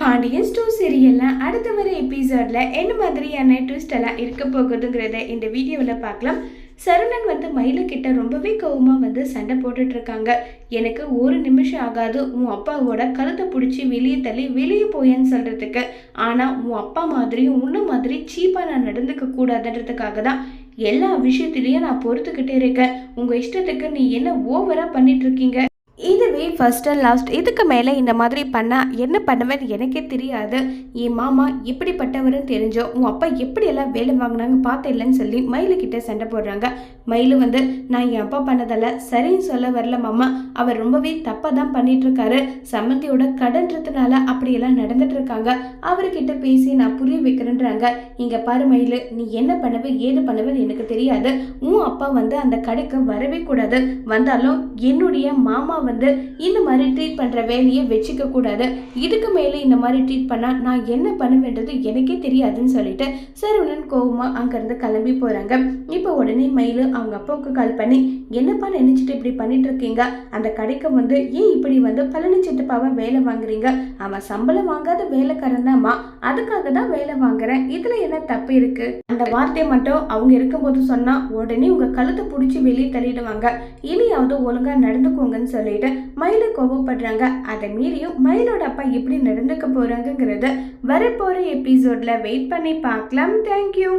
பாண்டியன் ஸ்டூ சீரியலில் அடுத்த வர எபிசோடில் என்ன மாதிரியான ட்விஸ்ட் எல்லாம் இருக்க போகுதுங்கிறத இந்த வீடியோவில் பார்க்கலாம். சரவணன் வந்து மயிலுக்கிட்ட ரொம்பவே கோவமாக வந்து சண்டை போட்டுட்ருக்காங்க எனக்கு ஒரு நிமிஷம் ஆகாது உன் அப்பாவோட கழுத்தை பிடிச்சி வெளியே தள்ளி வெளியே போயேன்னு சொல்கிறதுக்கு ஆனால் உன் அப்பா மாதிரியும் உன்ன மாதிரி சீப்பாக நான் நடந்துக்க கூடாதுன்றதுக்காக தான் எல்லா விஷயத்திலையும் நான் பொறுத்துக்கிட்டே இருக்கேன். உங்கள் இஷ்டத்துக்கு நீ என்ன ஓவராக பண்ணிட்டு இருக்கீங்க? இதுவே ஃபர்ஸ்ட் அண்ட் லாஸ்ட் இதுக்கு மேலே இந்த மாதிரி பண்ணால் என்ன பண்ணுவேன்னு எனக்கே தெரியாது. என் மாமா எப்படிப்பட்டவர்னு தெரிஞ்சோ உன் அப்பா எப்படியெல்லாம் வேலை வாங்கினாங்க பார்த்தேன்லன்னு சொல்லி மயிலுக்கிட்ட சண்டை போடுறாங்க. மயிலு வந்து நான் என் அப்பா பண்ணதால சரின்னு சொல்ல வரல மாமா. அவர் ரொம்பவே தப்பாக தான் பண்ணிகிட்ருக்காரு சமந்தியோட சம்மந்தியோட கடன்றதுனால அப்படியெல்லாம் நடந்துட்டுருக்காங்க. அவர்கிட்ட பேசி நான் புரிய வைக்கிறேன்றாங்க. இங்கே பாரு மயிலு நீ என்ன பண்ணுவ ஏது பண்ணுவேன்னு எனக்கு தெரியாது. உன் அப்பா வந்து அந்த கடைக்கு வரவே கூடாது. வந்தாலும் என்னுடைய மாமா வந்து இந்த மாதிரி ட்ரீட் பண்ற வேலையை வச்சுக்க கூடாது. இதுக்கு மேலே இந்த மாதிரி ட்ரீட் பண்ணா நான் என்ன பண்ணுவேன்றது எனக்கே தெரியாதுன்னு சொல்லிட்டு சரவணன் கோவமா அங்கேருந்து கிளம்பி போறாங்க. இப்போ உடனே மயில் அவங்க அப்பாவுக்கு கால் பண்ணி என்னப்பா நினைச்சிட்டு இப்படி பண்ணிட்டு இருக்கீங்க? அந்த கடைக்கு வந்து ஏன் இப்படி வந்து பழனி சித்தப்பாவை வேலை வாங்குறீங்க? அவன் சம்பளம் வாங்காத வேலைக்காரன் தான்மா. அதுக்காக தான் வேலை வாங்குறேன். இதுல என்ன தப்பு இருக்கு? அந்த வார்த்தை மட்டும் அவங்க இருக்கும்போது சொன்னா உடனே உங்க கழுத்தை பிடிச்சி வெளியே தள்ளிடுவாங்க. இனியாவது ஒழுங்கா நடந்துக்கோங்கன்னு சொல்லிட்டு மயில் கோவப்படுறாங்க. அதை மீறியும் மயிலோட அப்பா எப்படி நடந்துக்க போறாங்கங்கிறத வரப்போற எபிசோட்ல வெயிட் பண்ணி பார்க்கலாம். தேங்க்யூ